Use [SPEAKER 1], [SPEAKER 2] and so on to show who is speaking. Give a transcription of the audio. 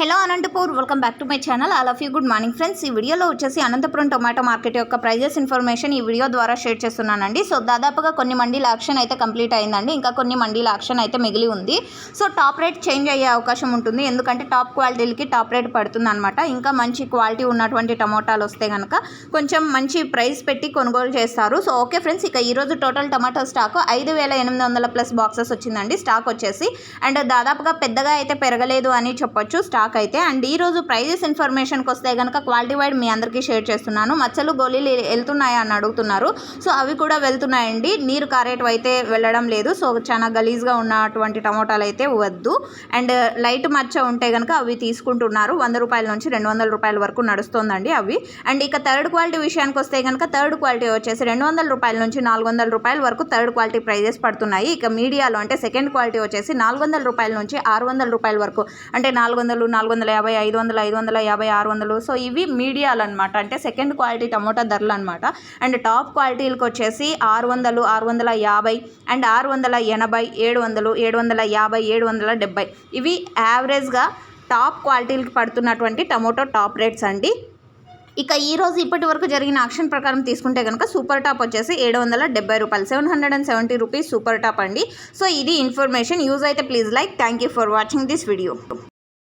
[SPEAKER 1] Hello Anantapur welcome back to my channel all of you good morning friends ఈ వీడియోలో వచ్చేసి Anantapuram tomato market యొక్క prices information ఈ video ద్వారా షేర్ చేస్తున్నానండి. సో దాదాపుగా కొన్ని మండీల ఆక్షన్ అయితే కంప్లీట్ అయిందండి. ఇంకా కొన్ని మండీల ఆక్షన్ అయితే మిగిలి ఉంది. సో టాప్ రేట్ చేంజ్ అయ్యే అవకాశం ఉంటుంది. ఎందుకంటే టాప్ క్వాలిటీలకి టాప్ రేట్ పడుతుంది అనమాట ఇంకా మంచి క్వాలిటీ ఉన్నటువంటి టమోటాలు వస్తే కనుక కొంచెం మంచి ప్రైస్ పెట్టి కొనుగోలు చేస్తారు. సో ఓకే ఫ్రెండ్స్ ఇక ఈరోజు టోటల్ టమాటో స్టాక్ ఐదు వేల ఎనిమిది వందల ప్లస్ బాక్సెస్ వచ్చిందండి. స్టాక్ వచ్చేసి అండ్ దాదాపుగా పెద్దగా అయితే పెరగలేదు అని చెప్పొచ్చు. స్టాక్ అయితే. అండ్ ఈ రోజు ప్రైజెస్ ఇన్ఫర్మేషన్కి వస్తే కనుక క్వాలిటీ వైడ్ మీ అందరికీ షేర్ చేస్తున్నాను. మచ్చలు గోళీలు వెళ్తున్నాయా అని అడుగుతున్నారు. సో అవి కూడా వెళ్తున్నాయండి. నీరు కారేటివి అయితే వెళ్ళడం లేదు. సో చాలా గలీజ్గా ఉన్నటువంటి టమోటాలు అయితే వద్దు. అండ్ లైట్ మచ్చ ఉంటే కనుక అవి తీసుకుంటున్నారు. వంద రూపాయల నుంచి రెండు వందల రూపాయల వరకు నడుస్తుందండి అవి. అండ్ ఇక థర్డ్ క్వాలిటీ విషయానికి వస్తే కనుక థర్డ్ క్వాలిటీ వచ్చేసి రెండు వందల రూపాయల నుంచి నాలుగు వందల రూపాయల వరకు థర్డ్ క్వాలిటీ ప్రైజెస్ పడుతున్నాయి. ఇక మీడియాలో అంటే సెకండ్ క్వాలిటీ వచ్చేసి నాలుగు వందల రూపాయల నుంచి ఆరు వందల రూపాయల వరకు. అంటే నాలుగు వందలు నాలుగు వందల యాభై ఐదు వందల ఐదు వందల యాభై ఆరు వందలు. సో ఇవి మీడియాలు అనమాట అంటే సెకండ్ క్వాలిటీ టమోటా ధరలు అనమాట అండ్ టాప్ క్వాలిటీలకు వచ్చేసి ఆరు వందలు ఆరు వందల యాభై అండ్ ఆరు వందల ఎనభై ఏడు వందలు ఏడు వందల యాభై ఏడు వందల డెబ్బై ఇవి యావరేజ్గా టాప్ క్వాలిటీలకు పడుతున్నటువంటి టమోటో టాప్ రేట్స్ అండి. ఇక ఈ రోజు ఇప్పటి వరకు జరిగిన ఆక్షన్ ప్రకారం తీసుకుంటే కనుక సూపర్ టాప్ వచ్చేసి ఏడు వందల డెబ్బై రూపాయలు. Seven hundred and seventy rupees super top అండి. సో ఇది ఇన్ఫర్మేషన్ యూజ్ అయితే please like thank you for watching this video